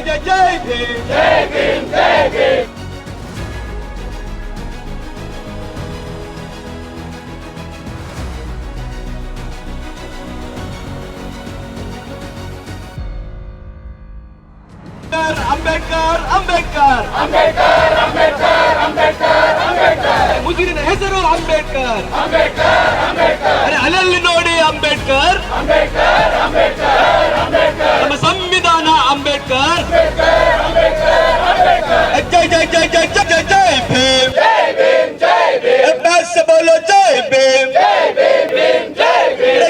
ಜೈ ಜೈ ಜೈ ಭೀಮ್ ಅಂಬೇಡ್ಕರ್ ಅಂಬೇಡ್ಕರ್ ಮುಗಿರಿನ ಹೆಸರು ಅಂಬೇಡ್ಕರ್ ಅರೆ ಅಲ್ಲಲ್ಲಿ ನೋಡಿ ಅಂಬೇಡ್ಕರ್ ನಮ್ಮ ಸಂವಿಧಾನ ಅಂಬೇಡ್ಕರ್ ಎಬ್ಬಾಸ್ ಬೋಲೋ ಜೈ ಭೀಮ್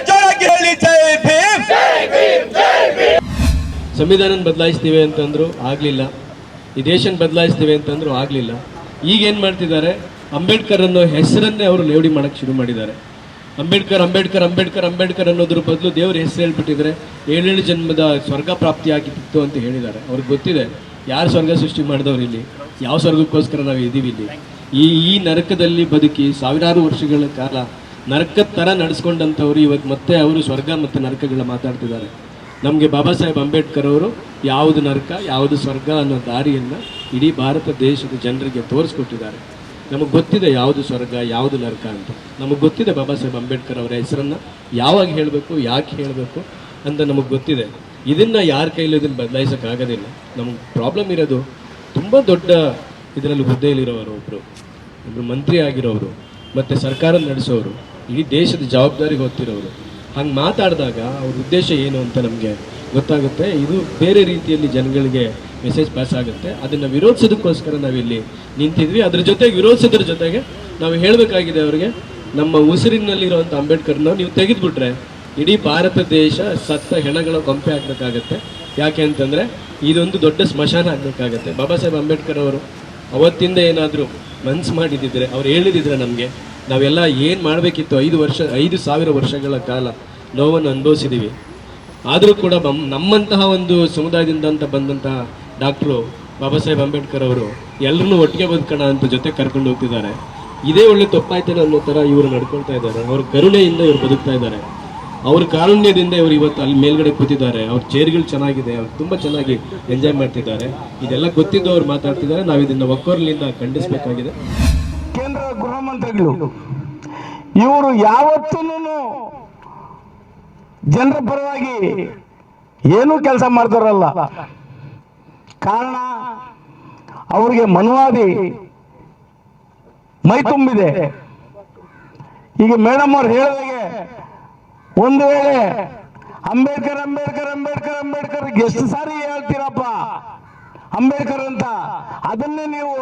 ಜೋರಾಗಿ ಹೇಳಿ ಜೈ ಭೀಮ್ ಸಂವಿಧಾನ ಬದಲಾಯಿಸ್ತೀವಿ ಅಂತಂದ್ರು ಆಗಲಿಲ್ಲ. ಈ ದೇಶನ ಬದಲಾಯಿಸ್ತೀವಿ ಅಂತಂದ್ರು ಆಗಲಿಲ್ಲ. ಈಗ ಏನು ಮಾಡ್ತಿದ್ದಾರೆ? ಅಂಬೇಡ್ಕರ್ ಅನ್ನೋ ಹೆಸರನ್ನೇ ಅವರು ಲೇವಡಿ ಮಾಡೋಕೆ ಶುರು ಮಾಡಿದ್ದಾರೆ. ಅಂಬೇಡ್ಕರ್ ಅಂಬೇಡ್ಕರ್ ಅಂಬೇಡ್ಕರ್ ಅಂಬೇಡ್ಕರ್ ಅನ್ನೋದ್ರ ಬದಲು ದೇವರ ಹೆಸರು ಹೇಳ್ಬಿಟ್ಟಿದ್ರೆ ಏಳೇಳು ಜನ್ಮದ ಸ್ವರ್ಗ ಪ್ರಾಪ್ತಿ ಆಗಿತ್ತು ಅಂತ ಹೇಳಿದ್ದಾರೆ. ಅವ್ರಿಗೆ ಗೊತ್ತಿದೆ. ಯಾರು ಸ್ವರ್ಗ ಸೃಷ್ಟಿ ಮಾಡಿದವ್ರು ಇಲ್ಲಿ? ಯಾವ ಸ್ವರ್ಗಕ್ಕೋಸ್ಕರ ನಾವು ಇದ್ದೀವಿ ಇಲ್ಲಿ? ಈ ಈ ನರಕದಲ್ಲಿ ಬದುಕಿ ಸಾವಿರಾರು ವರ್ಷಗಳ ಕಾಲ ನರಕದ ಥರ ನಡೆಸ್ಕೊಂಡಂಥವ್ರು ಇವತ್ತು ಮತ್ತೆ ಅವರು ಸ್ವರ್ಗ ಮತ್ತು ನರಕಗಳ ಮಾತಾಡ್ತಿದ್ದಾರೆ. ನಮಗೆ ಬಾಬಾ ಸಾಹೇಬ್ ಅಂಬೇಡ್ಕರ್ ಅವರು ಯಾವುದು ನರಕ, ಯಾವುದು ಸ್ವರ್ಗ ಅನ್ನೋ ದಾರಿಯನ್ನು ಇಡೀ ಭಾರತ ದೇಶದ ಜನರಿಗೆ ತೋರಿಸ್ಕೊಟ್ಟಿದ್ದಾರೆ. ನಮಗೆ ಗೊತ್ತಿದೆ ಯಾವುದು ಸ್ವರ್ಗ, ಯಾವುದು ನರಕ ಅಂತ. ನಮಗೆ ಗೊತ್ತಿದೆ ಬಾಬಾ ಸಾಹೇಬ್ ಅಂಬೇಡ್ಕರ್ ಅವರ ಹೆಸರನ್ನು, ಯಾವಾಗ ಹೇಳಬೇಕು, ಯಾಕೆ ಹೇಳಬೇಕು ಅಂತ ನಮಗೆ ಗೊತ್ತಿದೆ. ಇದನ್ನು ಯಾರ ಕೈಲೂ ಇದನ್ನು ಬದಲಾಯಿಸೋಕ್ಕಾಗೋದಿಲ್ಲ ನಮಗೆ ಪ್ರಾಬ್ಲಮ್ ಇರೋದು ತುಂಬ ದೊಡ್ಡ ಇದರಲ್ಲಿ ಹುದ್ದೆಯಲ್ಲಿರೋರು ಒಬ್ಬರು ಒಬ್ಬರು ಮಂತ್ರಿ ಆಗಿರೋರು, ಮತ್ತು ಸರ್ಕಾರ ನಡೆಸೋರು, ಇಡೀ ದೇಶದ ಜವಾಬ್ದಾರಿ ಗೊತ್ತಿರೋರು ಹಂಗೆ ಮಾತಾಡಿದಾಗ ಅವ್ರ ಉದ್ದೇಶ ಏನು ಅಂತ ನಮಗೆ ಗೊತ್ತಾಗುತ್ತೆ. ಇದು ಬೇರೆ ರೀತಿಯಲ್ಲಿ ಜನಗಳಿಗೆ ಮೆಸೇಜ್ ಪಾಸ್ ಆಗುತ್ತೆ. ಅದನ್ನು ವಿರೋಧಿಸೋದಕ್ಕೋಸ್ಕರ ನಾವಿಲ್ಲಿ ನಿಂತಿದ್ವಿ. ಅದ್ರ ಜೊತೆಗೆ ವಿರೋಧಿಸೋದ್ರ ಜೊತೆಗೆ ನಾವು ಹೇಳಬೇಕಾಗಿದೆ ಅವರಿಗೆ, ನಮ್ಮ ಉಸಿರಿನಲ್ಲಿರುವಂಥ ಅಂಬೇಡ್ಕರ್ನ ನೀವು ತೆಗೆದುಬಿಟ್ರೆ ಇಡೀ ಭಾರತ ದೇಶ ಸತ್ತ ಹೆಣಗಳ ಕೊಂಪೆ ಆಗಬೇಕಾಗತ್ತೆ. ಯಾಕೆ ಅಂತಂದರೆ, ಇದೊಂದು ದೊಡ್ಡ ಸ್ಮಶಾನ ಆಗಬೇಕಾಗತ್ತೆ. ಬಾಬಾ ಸಾಹೇಬ್ ಅಂಬೇಡ್ಕರ್ ಅವರು ಅವತ್ತಿಂದ ಏನಾದರೂ ಮನ್ಸು ಮಾಡಿದ್ದಿದ್ರೆ ಅವ್ರು ಹೇಳಿದಿದ್ರೆ ನಮಗೆ, ನಾವೆಲ್ಲ ಏನು ಮಾಡಬೇಕಿತ್ತು ಐದು ವರ್ಷ, ಐದು ಸಾವಿರ ವರ್ಷಗಳ ಕಾಲ ನೋವನ್ನು ಅನುಭವಿಸಿದ್ದೀವಿ ಆದರೂ ಕೂಡ ಬಮ್ ನಮ್ಮಂತಹ ಒಂದು ಸಮುದಾಯದಿಂದ ಅಂತ ಬಂದಂತಹ ಡಾಕ್ಟ್ರು ಬಾಬಾ ಸಾಹೇಬ್ ಅಂಬೇಡ್ಕರ್ ಅವರು ಎಲ್ಲರೂ ಒಟ್ಟಿಗೆ ಬದುಕೋಣ ಅಂತ ಜೊತೆ ಕರ್ಕೊಂಡು ಹೋಗ್ತಿದ್ದಾರೆ. ಇದೇ ಒಳ್ಳೆ ತಪ್ಪಾಯ್ತೇನೆ ಅನ್ನೋ ಥರ ಇವರು ನಡ್ಕೊಳ್ತಾ ಇದ್ದಾರೆ. ಅವ್ರ ಕರುಣೆಯಿಂದ ಇವರು ಬದುಕ್ತಾ ಇದ್ದಾರೆ. ಅವ್ರ ಕಾರುಣ್ಯದಿಂದ ಇವರು ಇವತ್ತು ಅಲ್ಲಿ ಮೇಲ್ಗಡೆ ಕೂತಿದ್ದಾರೆ. ಅವ್ರ ಚೇರ್ಗಳು ಚೆನ್ನಾಗಿದೆ. ಅವ್ರು ತುಂಬ ಚೆನ್ನಾಗಿ ಎಂಜಾಯ್ ಮಾಡ್ತಿದ್ದಾರೆ. ಇದೆಲ್ಲ ಗೊತ್ತಿದ್ದು ಅವ್ರು ಮಾತಾಡ್ತಿದ್ದಾರೆ. ನಾವು ಇದನ್ನು ಒಕ್ಕೋರ್ಲಿಂದ ಖಂಡಿಸಬೇಕಾಗಿದೆ. ಕೇಂದ್ರ ಗೃಹ ಮಂತ್ರಿಗಳು, ಇವರು ಯಾವತ್ತೂ ಜನರ ಪರವಾಗಿ ಏನೂ ಕೆಲಸ ಮಾಡ್ತಾರಲ್ಲ. ಕಾರಣ, ಅವರಿಗೆ ಮನವಾದಿ ಮೈ ತುಂಬಿದೆ. ಈಗ ಮೇಡಮ್ ಅವ್ರು ಹೇಳಿದಾಗೆ ಒಂದು ವೇಳೆ ಅಂಬೇಡ್ಕರ್ ಅಂಬೇಡ್ಕರ್ ಅಂಬೇಡ್ಕರ್ ಅಂಬೇಡ್ಕರ್, ಎಷ್ಟು ಸಾರಿ ಹೇಳ್ತೀರಪ್ಪ? ಅಂಬೇಡ್ಕರ್ ಅಂತ. ಅದನ್ನೇ ನೀವು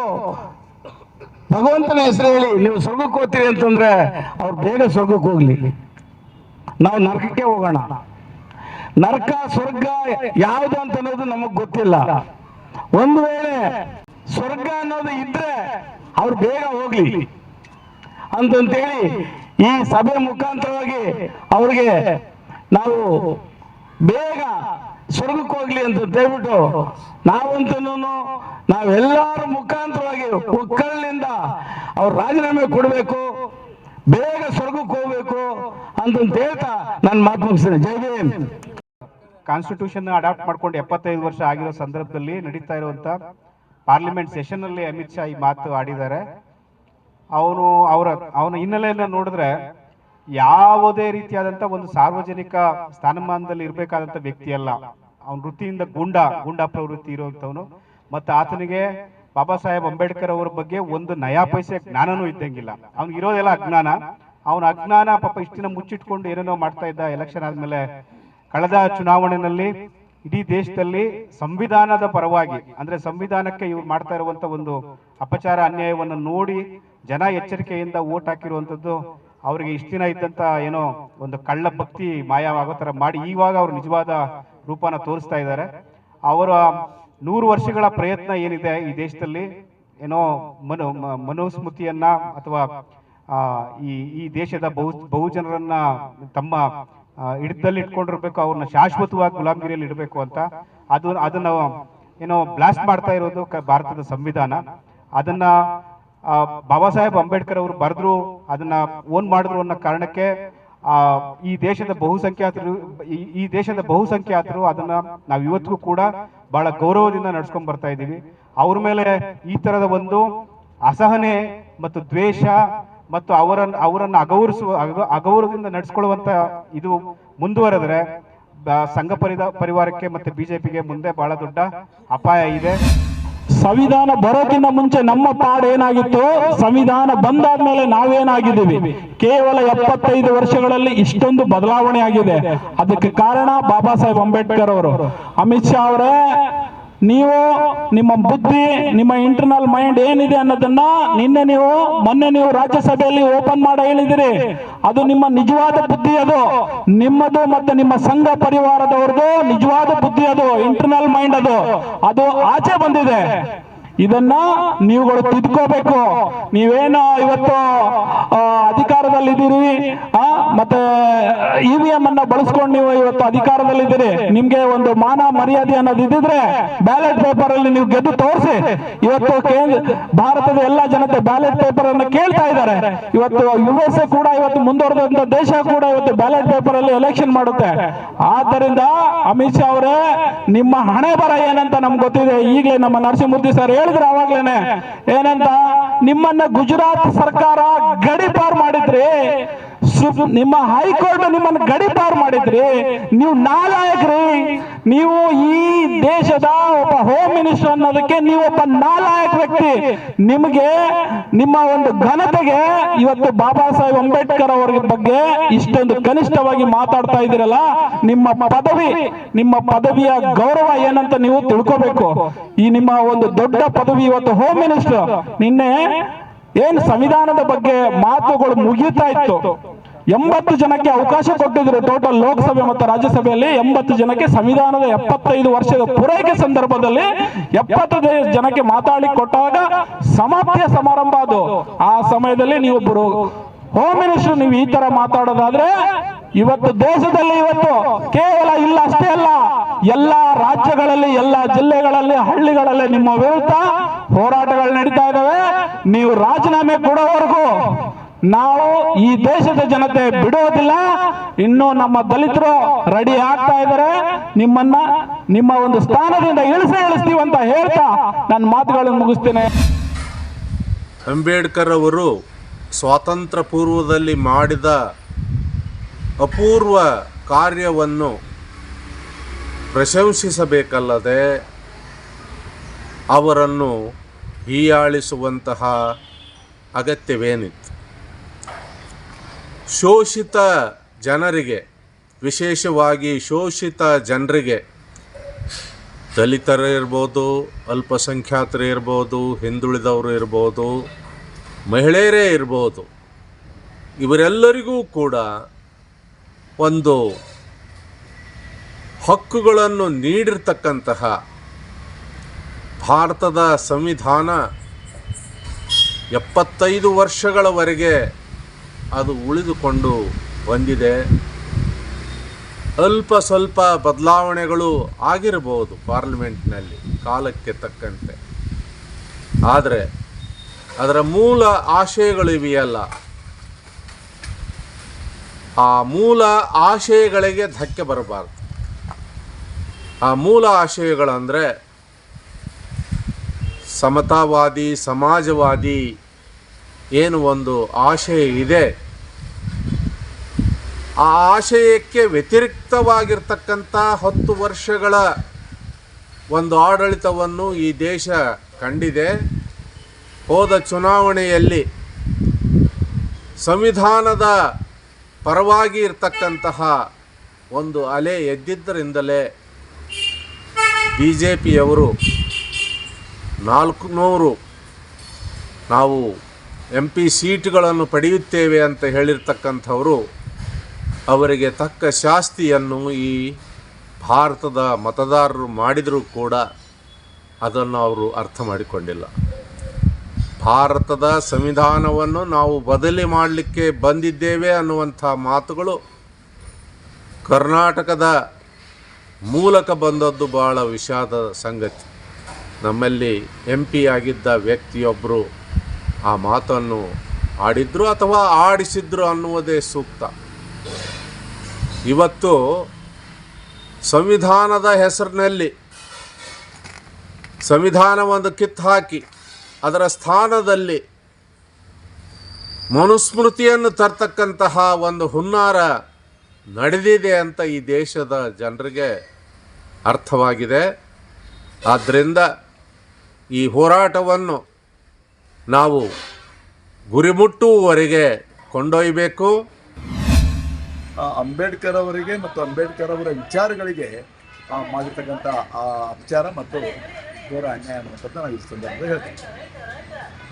ಭಗವಂತನ ಹೆಸರು ಹೇಳಿ, ನೀವು ಸ್ವರ್ಗಕ್ಕೆ ಹೋಗ್ತೀರಿ ಅಂತಂದ್ರೆ ಅವ್ರು ಬೇಗ ಸ್ವರ್ಗಕ್ಕೆ ಹೋಗ್ಲಿ. ನಾವು ನರಕಕ್ಕೆ ಹೋಗೋಣ. ನರಕ, ಸ್ವರ್ಗ ಯಾವುದು ಅಂತ ಅನ್ನೋದು ನಮಗ್ ಗೊತ್ತಿಲ್ಲ. ಒಂದು ವೇಳೆ ಸ್ವರ್ಗ ಅನ್ನೋದು ಇದ್ರೆ ಅವ್ರು ಬೇಗ ಹೋಗ್ಲಿ. ಅಂತಂತೇಳಿ ಈ ಸಭೆ ಮುಖಾಂತರವಾಗಿ ಅವ್ರಿಗೆ ನಾವು ಬೇಗ ಸ್ವರ್ಗಕ್ಕೆ ಹೋಗ್ಲಿ ಅಂತ ಹೇಳ್ಬಿಟ್ಟು ನಾವಂತೂ ನಾವೆಲ್ಲರ ಮುಖಾಂತರವಾಗಿ ಒಕ್ಕಲಿನಿಂದ ಅವ್ರು ರಾಜೀನಾಮೆ ಕೊಡಬೇಕು, ಬೇಗ ಸ್ವರ್ಗಕ್ಕೆ ಹೋಗ್ಬೇಕು ಅಂತಂತ ಹೇಳ್ತಾ ನಾನು ಮಾತು ಮುಗಿಸ್ತೇನೆ. ಜೈ ಭೀಮ್. ಕಾನ್ಸ್ಟಿಟ್ಯೂಷನ್ ಅಡಾಪ್ಟ್ ಮಾಡ್ಕೊಂಡು ಎಪ್ಪತ್ತೈದು ವರ್ಷ ಆಗಿರೋ ಸಂದರ್ಭದಲ್ಲಿ ನಡೀತಾ ಇರುವಂತ ಪಾರ್ಲಿಮೆಂಟ್ ಸೆಷನ್ ಅಲ್ಲಿ ಅಮಿತ್ ಶಾ ಈ ಮಾತು ಆಡಿದ್ದಾರೆ. ಅವನು, ಅವರ, ಅವನ ಹಿನ್ನೆಲೆಯನ್ನ ನೋಡಿದ್ರೆ ಯಾವುದೇ ರೀತಿಯಾದಂತ ಒಂದು ಸಾರ್ವಜನಿಕ ಸ್ಥಾನಮಾನದಲ್ಲಿ ಇರಬೇಕಾದಂತ ವ್ಯಕ್ತಿ ಅಲ್ಲ ಅವನ ವೃತ್ತಿಯಿಂದ ಗುಂಡ ಗುಂಡ ಪ್ರವೃತ್ತಿ ಇರುವಂತವನು. ಮತ್ತೆ ಆತನಿಗೆ ಬಾಬಾ ಸಾಹೇಬ್ ಅಂಬೇಡ್ಕರ್ ಅವರ ಬಗ್ಗೆ ಒಂದು ನಯಾ ಪೈಸೆ ಜ್ಞಾನನೂ ಇದ್ದಂಗಿಲ್ಲ. ಅವ್ನಿಗೆ ಇರೋದೆಲ್ಲ ಅಜ್ಞಾನ. ಅವನ ಅಜ್ಞಾನ ಪಾಪ ಇಷ್ಟಿನ ಮುಚ್ಚಿಟ್ಕೊಂಡು ಏನೇನೋ ಮಾಡ್ತಾ ಇದ್ದ ಎಲೆಕ್ಷನ್ ಆದ್ಮೇಲೆ ಕಳೆದ ಚುನಾವಣೆಯಲ್ಲಿ ಇಡೀ ದೇಶದಲ್ಲಿ ಸಂವಿಧಾನದ ಪರವಾಗಿ, ಅಂದ್ರೆ ಸಂವಿಧಾನಕ್ಕೆ ಇವ್ರು ಮಾಡ್ತಾ ಇರುವಂತ ಒಂದು ಅಪಚಾರ, ಅನ್ಯಾಯವನ್ನು ನೋಡಿ ಜನ ಎಚ್ಚರಿಕೆಯಿಂದ ಓಟ್ ಹಾಕಿರುವಂಥದ್ದು ಅವರಿಗೆ ಇಷ್ಟು ದಿನ ಇದ್ದಂಥ ಏನೋ ಒಂದು ಕಳ್ಳ ಭಕ್ತಿ ಮಾಯವಾಗೋ ಥರ ಮಾಡಿ ಇವಾಗ ಅವರು ನಿಜವಾದ ರೂಪನ ತೋರಿಸ್ತಾ ಇದ್ದಾರೆ. ಅವರ ನೂರು ವರ್ಷಗಳ ಪ್ರಯತ್ನ ಏನಿದೆ ಈ ದೇಶದಲ್ಲಿ ಏನೋ ಮನು ಮನುಸ್ಮೃತಿಯನ್ನ ಅಥವಾ ಈ ಈ ದೇಶದ ಬಹು, ಬಹುಜನರನ್ನ ತಮ್ಮ ಹಿಡಿತದಲ್ಲಿ ಇಟ್ಕೊಂಡಿರ್ಬೇಕು, ಅವ್ರನ್ನ ಶಾಶ್ವತವಾಗಿ ಗುಲಾಮಗಿರಿಯಲ್ಲಿ ಇಡಬೇಕು ಅಂತ. ಅದು, ಅದನ್ನ ಏನೋ ಬ್ಲಾಸ್ಟ್ ಮಾಡ್ತಾ ಇರೋದು ಭಾರತದ ಸಂವಿಧಾನ. ಅದನ್ನ ಬಾಬಾ ಸಾಹೇಬ್ ಅಂಬೇಡ್ಕರ್ ಅವರು ಬರೆದ್ರು ಅದನ್ನ ಓನ್ ಮಾಡಿದ್ರು ಅನ್ನೋ ಕಾರಣಕ್ಕೆ ಆ, ಈ ದೇಶದ ಬಹುಸಂಖ್ಯಾತರು ಈ ದೇಶದ ಬಹುಸಂಖ್ಯಾತರು ಅದನ್ನ ನಾವು ಇವತ್ತಿಗೂ ಕೂಡ ಬಹಳ ಗೌರವದಿಂದ ನಡ್ಸ್ಕೊಂಡ್ ಬರ್ತಾ ಇದ್ದೀವಿ. ಅವ್ರ ಮೇಲೆ ಈ ತರದ ಒಂದು ಅಸಹನೆ ಮತ್ತು ದ್ವೇಷ ಮತ್ತು ಅವರನ್ನ ಅವರನ್ನ ಅಗೌರಿಸುವ ಅಗೌರವದಿಂದ ನಡೆಸ್ಕೊಳ್ಳುವಂತ ಇದು ಮುಂದುವರೆದ್ರೆ ಸಂಘ ಪರಿದ ಪರಿವಾರಕ್ಕೆ ಮತ್ತೆ ಬಿಜೆಪಿಗೆ ಮುಂದೆ ಬಹಳ ದೊಡ್ಡ ಅಪಾಯ ಇದೆ. ಸಂವಿಧಾನ ಬರೋಕ್ಕಿಂತ ಮುಂಚೆ ನಮ್ಮ ಪಾಡ್ ಏನಾಗಿತ್ತು? ಸಂವಿಧಾನ ಬಂದಾದ್ಮೇಲೆ ನಾವೇನಾಗಿದ್ದೀವಿ? ಕೇವಲ ಎಪ್ಪತ್ತೈದು ವರ್ಷಗಳಲ್ಲಿ ಇಷ್ಟೊಂದು ಬದಲಾವಣೆ ಆಗಿದೆ. ಅದಕ್ಕೆ ಕಾರಣ ಬಾಬಾ ಸಾಹೇಬ್ ಅಂಬೇಡ್ಕರ್ ಅವರು. ಅಮಿತ್ ಶಾ ಅವರೇ ನೀವು ನಿಮ್ಮ ಬುದ್ಧಿ, ನಿಮ್ಮ ಇಂಟರ್ನಲ್ ಮೈಂಡ್ ಏನಿದೆ ಅನ್ನೋದನ್ನ ನಿನ್ನೆ ನೀವು, ಮೊನ್ನೆ ನೀವು ರಾಜ್ಯಸಭೆಯಲ್ಲಿ ಓಪನ್ ಮಾಡ ಹೇಳಿದಿರಿ. ಅದು ನಿಮ್ಮ ನಿಜವಾದ ಬುದ್ಧಿ ಅದು. ನಿಮ್ಮದು ಮತ್ತೆ ನಿಮ್ಮ ಸಂಘ ಪರಿವಾರದವ್ರದ್ದು ನಿಜವಾದ ಬುದ್ಧಿ ಅದು. ಇಂಟರ್ನಲ್ ಮೈಂಡ್ ಅದು. ಅದು ಆಚೆ ಬಂದಿದೆ. ಇದನ್ನ ನೀವುಗಳು ತಿದ್ಕೋಬೇಕು. ನೀವೇನು ಇವತ್ತು ಅಧಿಕಾರದಲ್ಲಿ ಅಧಿಕಾರದಲ್ಲಿದ್ದೀರಿ ಆ, ಮತ್ತೆ ಇ ವಿ ಎಂ ಅನ್ನ ಬಳಸ್ಕೊಂಡು ನೀವು ಇವತ್ತು ಅಧಿಕಾರದಲ್ಲಿದ್ದೀರಿ. ನಿಮ್ಗೆ ಒಂದು ಮಾನ ಮರ್ಯಾದೆ ಅನ್ನೋದು ಇದ್ದಿದ್ರೆ ಬ್ಯಾಲೆಟ್ ಪೇಪರ್ ಅಲ್ಲಿ ನೀವು ಗೆದ್ದು ತೋರಿಸಿ. ಇವತ್ತು ಭಾರತದ ಎಲ್ಲಾ ಜನತೆ ಬ್ಯಾಲೆಟ್ ಪೇಪರ್ ಅನ್ನು ಕೇಳ್ತಾ ಇದ್ದಾರೆ. ಇವತ್ತು ಯು ಎಸ್ ಎ ಕೂಡ ಇವತ್ತು ಮುಂದುವರೆದಂತ ದೇಶ ಕೂಡ ಇವತ್ತು ಬ್ಯಾಲೆಟ್ ಪೇಪರ್ ಅಲ್ಲಿ ಎಲೆಕ್ಷನ್ ಮಾಡುತ್ತೆ. ಆದ್ದರಿಂದ ಅಮಿತ್ ಶಾ ಅವರೇ ನಿಮ್ಮ ಹಣೆ ಬರ ಏನಂತ ನಮ್ಗೆ ಗೊತ್ತಿದೆ. ಈಗಲೇ ನಮ್ಮ ನರಸಿಂಹಮೂರ್ತಿ ಸರ್ ಹೇಳಿದ್ರು ಅವಾಗ್ಲೇನೆ ಏನಂತ ನಿಮ್ಮನ್ನ ಗುಜರಾತ್ ಸರ್ಕಾರ ಗಡಿಪಾರ್ ಮಾಡಿದ್ರಿ ನಿಮ್ಮ ಹೈಕೋರ್ಟ್ ನಿಮ್ಮನ್ನ ಗಡಿಪಾರು ಮಾಡಿದ್ರಿ. ನೀವು ನಾಲಾಯಕ್ರಿ. ನೀವು ಈ ದೇಶದ ಒಬ್ಬ ಹೋಮ್ ಮಿನಿಸ್ಟರ್ ಅನ್ನೋದಕ್ಕೆ ನೀವು ಒಬ್ಬ ನಾಲಾಯಕ್ ವ್ಯಕ್ತಿ. ನಿಮಗೆ ನಿಮ್ಮ ಒಂದು ಘನತೆಗೆ ಇವತ್ತು ಬಾಬಾ ಸಾಹೇಬ್ ಅಂಬೇಡ್ಕರ್ ಅವರ ಬಗ್ಗೆ ಇಷ್ಟೊಂದು ಕನಿಷ್ಠವಾಗಿ ಮಾತಾಡ್ತಾ ಇದ್ದೀರಲ್ಲ, ನಿಮ್ಮ ಪದವಿ, ನಿಮ್ಮ ಪದವಿಯ ಗೌರವ ಏನಂತ ನೀವು ತಿಳ್ಕೋಬೇಕು. ಈ ನಿಮ್ಮ ಒಂದು ದೊಡ್ಡ ಪದವಿ ಇವತ್ತು ಹೋಮ್ ಮಿನಿಸ್ಟರ್ ನಿನ್ನೆ ಏನ್ ಸಂವಿಧಾನದ ಬಗ್ಗೆ ಮಾತುಗಳು ಮುಗಿಯುತ್ತಾ ಇತ್ತು. ಎಂಬತ್ತು ಜನಕ್ಕೆ ಅವಕಾಶ ಕೊಟ್ಟಿದ್ರು ಟೋಟಲ್ ಲೋಕಸಭೆ ಮತ್ತು ರಾಜ್ಯಸಭೆಯಲ್ಲಿ. ಎಂಬತ್ತು ಜನಕ್ಕೆ ಸಂವಿಧಾನದ ಎಪ್ಪತ್ತೈದು ವರ್ಷದ ಪೂರೈಕೆ ಸಂದರ್ಭದಲ್ಲಿ ಎಪ್ಪತ್ತೈದು ಜನಕ್ಕೆ ಮಾತಾಡಿ ಕೊಟ್ಟಾಗ ಸಮಾಪ್ತಿಯ ಸಮಾರಂಭ ಅದು. ಆ ಸಮಯದಲ್ಲಿ ನೀವೊಬ್ಬರು ಹೋಮ್ ಮಿನಿಸ್ಟರ್ ನೀವು ಈ ತರ ಮಾತಾಡೋದಾದ್ರೆ ಇವತ್ತು ದೇಶದಲ್ಲಿ ಇವತ್ತು ಕೇವಲ ಇಲ್ಲ ಅಷ್ಟೇ ಅಲ್ಲ, ಎಲ್ಲ ರಾಜ್ಯಗಳಲ್ಲಿ, ಎಲ್ಲ ಜಿಲ್ಲೆಗಳಲ್ಲಿ, ಹಳ್ಳಿಗಳಲ್ಲಿ ನಿಮ್ಮ ವಿರುದ್ಧ ಹೋರಾಟಗಳು ನಡೀತಾ ಇದಾವೆ ನೀವು ರಾಜೀನಾಮೆ ಕೊಡೋವರೆಗೂ ನಾವು ಈ ದೇಶದ ಜನತೆ ಬಿಡೋದಿಲ್ಲ ಇನ್ನು ನಮ್ಮ ದಲಿತರು ರೆಡಿ ಆಗ್ತಾ ಇದ್ದಾರೆ. ನಿಮ್ಮನ್ನ, ನಿಮ್ಮ ಒಂದು ಸ್ಥಾನದಿಂದ ಇಳಿಸೇ ಇಳಿಸ್ತೀವಿ ಅಂತ ಹೇಳ್ತಾ ನನ್ನ ಮಾತುಗಳನ್ನು ಮುಗಿಸ್ತೇನೆ. ಅಂಬೇಡ್ಕರ್ ಅವರು ಸ್ವಾತಂತ್ರ್ಯ ಪೂರ್ವದಲ್ಲಿ ಮಾಡಿದ ಅಪೂರ್ವ ಕಾರ್ಯವನ್ನು ಪ್ರಶಂಸಿಸಬೇಕಲ್ಲದೆ ಅವರನ್ನು ಹೀಯಾಳಿಸುವಂತಹ ಅಗತ್ಯವೇನಿತ್ತು. ಶೋಷಿತ ಜನರಿಗೆ, ವಿಶೇಷವಾಗಿ ಶೋಷಿತ ಜನರಿಗೆ, ದಲಿತರು ಇರ್ಬೋದು, ಅಲ್ಪಸಂಖ್ಯಾತರು ಇರ್ಬೋದು, ಹಿಂದುಳಿದವರು ಇರ್ಬೋದು, ಮಹಿಳೆಯರೇ ಇರ್ಬೋದು, ಇವರೆಲ್ಲರಿಗೂ ಕೂಡ ಒಂದು ಹಕ್ಕುಗಳನ್ನು ನೀಡಿರ್ತಕ್ಕಂತಹ ಭಾರತದ ಸಂವಿಧಾನ ಎಪ್ಪತ್ತೈದು ವರ್ಷಗಳವರೆಗೆ ಅದು ಉಳಿದುಕೊಂಡು ಬಂದಿದೆ. ಅಲ್ಪ ಸ್ವಲ್ಪ ಬದಲಾವಣೆಗಳು ಆಗಿರಬಹುದು ಪಾರ್ಲಿಮೆಂಟ್ನಲ್ಲಿ ಕಾಲಕ್ಕೆ ತಕ್ಕಂತೆ. ಆದರೆ ಅದರ ಮೂಲ ಆಶಯಗಳು ಇವೆಯಲ್ಲ ಆ ಮೂಲ ಆಶಯಗಳಿಗೆ ಧಕ್ಕೆ ಬರಬಾರ್ದು. ಆ ಮೂಲ ಆಶಯಗಳಂದರೆ ಸಮತಾವಾದಿ, ಸಮಾಜವಾದಿ ಏನು ಒಂದು ಆಶಯ ಇದೆ. ಆ ಆಶಯಕ್ಕೆ ವ್ಯತಿರಿಕ್ತವಾಗಿರ್ತಕ್ಕಂಥ ಹತ್ತು ವರ್ಷಗಳ ಒಂದು ಆಡಳಿತವನ್ನು ಈ ದೇಶ ಕಂಡಿದೆ. ಹೋದ ಚುನಾವಣೆಯಲ್ಲಿ ಸಂವಿಧಾನದ ಪರವಾಗಿ ಇರ್ತಕ್ಕಂತಹ ಒಂದು ಅಲೆ ಎದ್ದಿದ್ದರಿಂದಲೇ ಬಿ ಜೆ ಪಿಯವರು ನಾಲ್ಕುನೂರು ನಾವು ಎಂ ಪಿ ಸೀಟ್ಗಳನ್ನು ಪಡೆಯುತ್ತೇವೆ ಅಂತ ಹೇಳಿರ್ತಕ್ಕಂಥವರು ಅವರಿಗೆ ತಕ್ಕ ಶಾಸ್ತಿಯನ್ನು ಈ ಭಾರತದ ಮತದಾರರು ಮಾಡಿದರೂ ಕೂಡ ಅದನ್ನು ಅವರು ಅರ್ಥ ಮಾಡಿಕೊಂಡಿಲ್ಲ. ಭಾರತದ ಸಂವಿಧಾನವನ್ನು ನಾವು ಬದಲಿ ಮಾಡಲಿಕ್ಕೆ ಬಂದಿದ್ದೇವೆ ಅನ್ನುವಂಥ ಮಾತುಗಳು ಕರ್ನಾಟಕದ ಮೂಲಕ ಬಂದದ್ದು ಭಾಳ ವಿಷಾದ ಸಂಗತಿ. ನಮ್ಮಲ್ಲಿ ಎಂ ಪಿ ಆಗಿದ್ದ ವ್ಯಕ್ತಿಯೊಬ್ಬರು ಆ ಮಾತನ್ನು ಆಡಿದ್ರು ಅಥವಾ ಆಡಿಸಿದ್ರು ಅನ್ನುವುದೇ ಸೂಕ್ತ. ಇವತ್ತು ಸಂವಿಧಾನದ ಹೆಸರಿನಲ್ಲಿ ಸಂವಿಧಾನವನ್ನು ಕಿತ್ತು ಹಾಕಿ ಅದರ ಸ್ಥಾನದಲ್ಲಿ ಮನುಸ್ಮೃತಿಯನ್ನು ತರ್ತಕ್ಕಂತಹ ಒಂದು ಹುನ್ನಾರ ನಡೆದಿದೆ ಅಂತ ಈ ದೇಶದ ಜನರಿಗೆ ಅರ್ಥವಾಗಿದೆ. ಆದ್ದರಿಂದ ಈ ಹೋರಾಟವನ್ನು ನಾವು ಗುರಿಮುಟ್ಟುವವರೆಗೆ ಕೊಂಡೊಯ್ಯಬೇಕು ಆ, ಅಂಬೇಡ್ಕರ್ ಅವರಿಗೆ ಮತ್ತು ಅಂಬೇಡ್ಕರ್ ಅವರ ವಿಚಾರಗಳಿಗೆ ಮಾಡಿರ್ತಕ್ಕಂಥ ಆ ಅಪಚಾರ ಮತ್ತು ಘೋರ ಅನ್ಯಾಯ ಅನ್ನುವಂಥದ್ದು ನಾವು ಈ ಸಂದರ್ಭದಲ್ಲಿ ಹೇಳ್ತೀನಿ.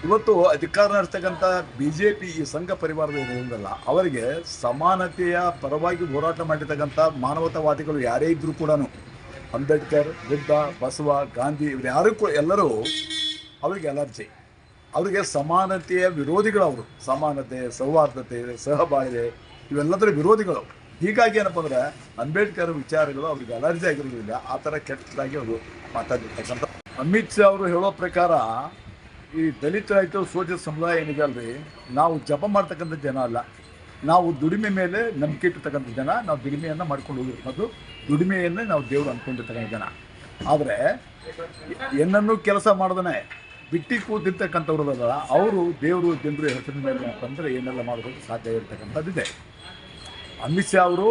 ಇವತ್ತು ಅಧಿಕಾರ ನಡೆಸ್ತಕ್ಕಂಥ ಬಿ ಜೆ ಪಿ ಈ ಸಂಘ ಪರಿವಾರದ ಇರುವುದಲ್ಲ ಅವರಿಗೆ ಸಮಾನತೆಯ ಪರವಾಗಿ ಹೋರಾಟ ಮಾಡಿರ್ತಕ್ಕಂಥ ಮಾನವತಾವಾದಿಗಳು ಯಾರೇ ಇದ್ದರೂ ಕೂಡ ಅಂಬೇಡ್ಕರ್, ಬುದ್ಧ, ಬಸವ, ಗಾಂಧಿ ಇವರು ಯಾರು ಕೂಡ ಎಲ್ಲರೂ ಅವರಿಗೆ ಅಲರ್ಜಿ. ಅವರಿಗೆ ಸಮಾನತೆಯ ವಿರೋಧಿಗಳು ಅವರು. ಸಮಾನತೆ, ಸೌಹಾರ್ದತೆ, ಸಹಬಾಳ್ವೆ ಇವೆಲ್ಲದರ ವಿರೋಧಿಗಳು. ಹೀಗಾಗಿ ಏನಪ್ಪ ಅಂದ್ರೆ ಅಂಬೇಡ್ಕರ್ ವಿಚಾರಗಳು ಅವ್ರಿಗೆ ಅಲರ್ಜಿ ಆಗಿರೋದ್ರಿಂದ ಆ ಥರ ಕೆಟ್ಟದಾಗಿ ಅವರು ಮಾತಾಡಿರ್ತಕ್ಕಂಥ ಅಮಿತ್ ಶಾ ಅವರು ಹೇಳೋ ಪ್ರಕಾರ ಈ ದಲಿತ ಆಯಿತು ಸೋಜ ಸಮುದಾಯ ಏನಿದೆ ಅಲ್ರಿ, ನಾವು ಜಪ ಮಾಡ್ತಕ್ಕಂಥ ಜನ ಅಲ್ಲ. ನಾವು ದುಡಿಮೆ ಮೇಲೆ ನಂಬಿಕೆ ಇಟ್ಟಿರ್ತಕ್ಕಂಥ ಜನ, ನಾವು ದುಡಿಮೆಯನ್ನು ಮಾಡ್ಕೊಂಡು ಹೋಗಿರ್ತಕ್ಕಂಥದ್ದು ದುಡಿಮೆಯನ್ನೇ ನಾವು ದೇವರು ಅಂದ್ಕೊಂಡಿರ್ತಕ್ಕಂಥ ಜನ. ಆದರೆ ಏನನ್ನೂ ಕೆಲಸ ಮಾಡದನೆ, ಬಿಟ್ಟಿ ಕೂತಿರ್ತಕ್ಕಂಥವ್ರಲ್ಲ ಅವರು ದೇವರು ಜನರು ಹೆಸರಿನ ಮೇಲೆ ಅಂತಂದರೆ ಏನೆಲ್ಲ ಮಾಡೋದಕ್ಕೆ ಸಾಧ್ಯ ಇರತಕ್ಕಂಥದ್ದಿದೆ. ಅಮಿತ್ ಶಾ ಅವರು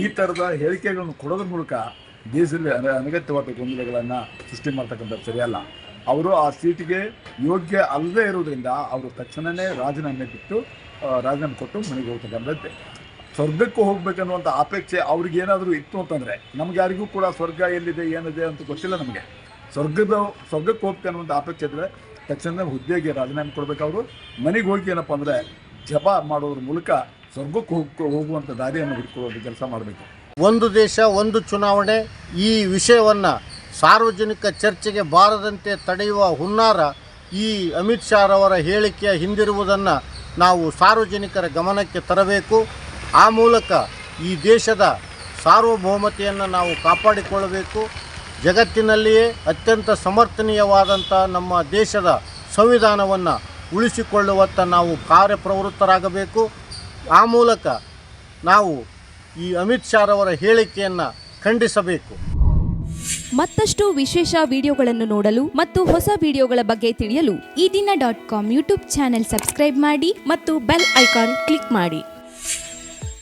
ಈ ಥರದ ಹೇಳಿಕೆಗಳನ್ನು ಕೊಡೋದ್ರ ಮೂಲಕ ದೇಶದಲ್ಲಿ ಅನ, ಅನಗತ್ಯವಾದ ಗೊಂದಲಗಳನ್ನು ಸೃಷ್ಟಿ ಮಾಡ್ತಕ್ಕಂಥದ್ದು ಸರಿಯಲ್ಲ. ಅವರು ಆ ಸೀಟಿಗೆ ಯೋಗ್ಯ ಅಲ್ಲದೆ ಇರೋದ್ರಿಂದ ಅವರು ತಕ್ಷಣವೇ ರಾಜೀನಾಮೆ ಬಿಟ್ಟು ರಾಜೀನಾಮೆ ಕೊಟ್ಟು ಮನೆಗೆ ಹೋಗ್ತಕ್ಕಂಥದ್ದೇ ಸ್ವರ್ಗಕ್ಕೂ ಹೋಗ್ಬೇಕನ್ನುವಂಥ ಅಪೇಕ್ಷೆ ಅವ್ರಿಗೆ ಏನಾದರೂ ಇತ್ತು ಅಂತಂದರೆ ನಮ್ಗೆ ಯಾರಿಗೂ ಕೂಡ ಸ್ವರ್ಗ ಎಲ್ಲಿದೆ, ಏನಿದೆ ಅಂತ ಗೊತ್ತಿಲ್ಲ ನಮಗೆ. ಸ್ವರ್ಗದ, ಸ್ವರ್ಗಕ್ಕೆ ಹೋಗ್ತೇ ಅನ್ನುವಂಥ ಅಪೇಕ್ಷೆ ಇದ್ದರೆ ತಕ್ಷಣ ಹುದ್ದೆಗೆ ರಾಜೀನಾಮೆ ಕೊಡ್ಬೇಕು ಅವರು. ಮನೆಗೆ ಹೋಗಿ ಏನಪ್ಪ ಅಂದರೆ ಜಪ ಮಾಡೋದ್ರ ಮೂಲಕ ಸ್ವರ್ಗಕ್ಕೆ ಹೋಗ್ ಹೋಗುವಂಥ ದಾರಿಯನ್ನು ಹುಡುಕೊಳ್ಳೋದು ಕೆಲಸ ಮಾಡಬೇಕು. ಒಂದು ದೇಶ, ಒಂದು ಚುನಾವಣೆ, ಈ ವಿಷಯವನ್ನು ಸಾರ್ವಜನಿಕ ಚರ್ಚೆಗೆ ಬಾರದಂತೆ ತಡೆಯುವ ಹುನ್ನಾರ ಈ ಅಮಿತ್ ಶಾರವರ ಹೇಳಿಕೆಯ ಹಿಂದಿರುವುದನ್ನು ನಾವು ಸಾರ್ವಜನಿಕರ ಗಮನಕ್ಕೆ ತರಬೇಕು. ಆ ಮೂಲಕ ಈ ದೇಶದ ಸಾರ್ವಭೌಮತೆಯನ್ನು ನಾವು ಕಾಪಾಡಿಕೊಳ್ಳಬೇಕು. ಜಗತ್ತಿನಲ್ಲಿಯೇ ಅತ್ಯಂತ ಸಮರ್ಥನೀಯವಾದಂಥ ನಮ್ಮ ದೇಶದ ಸಂವಿಧಾನವನ್ನು ಉಳಿಸಿಕೊಳ್ಳುವತ್ತ ನಾವು ಕಾರ್ಯಪ್ರವೃತ್ತರಾಗಬೇಕು. ಆ ಮೂಲಕ ನಾವು ಈ ಅಮಿತ್ ಶಾರವರ ಹೇಳಿಕೆಯನ್ನು ಖಂಡಿಸಬೇಕು. ಮತ್ತಷ್ಟು ವಿಶೇಷ ವಿಡಿಯೋಗಳನ್ನು ನೋಡಲು ಮತ್ತು ಹೊಸ ವಿಡಿಯೋಗಳ ಬಗ್ಗೆ ತಿಳಿಯಲು Ee Dina dot com YouTube channel subscribe ಮಾಡಿ ಮತ್ತು ಬೆಲ್ ಐಕಾನ್ ಕ್ಲಿಕ್ ಮಾಡಿ.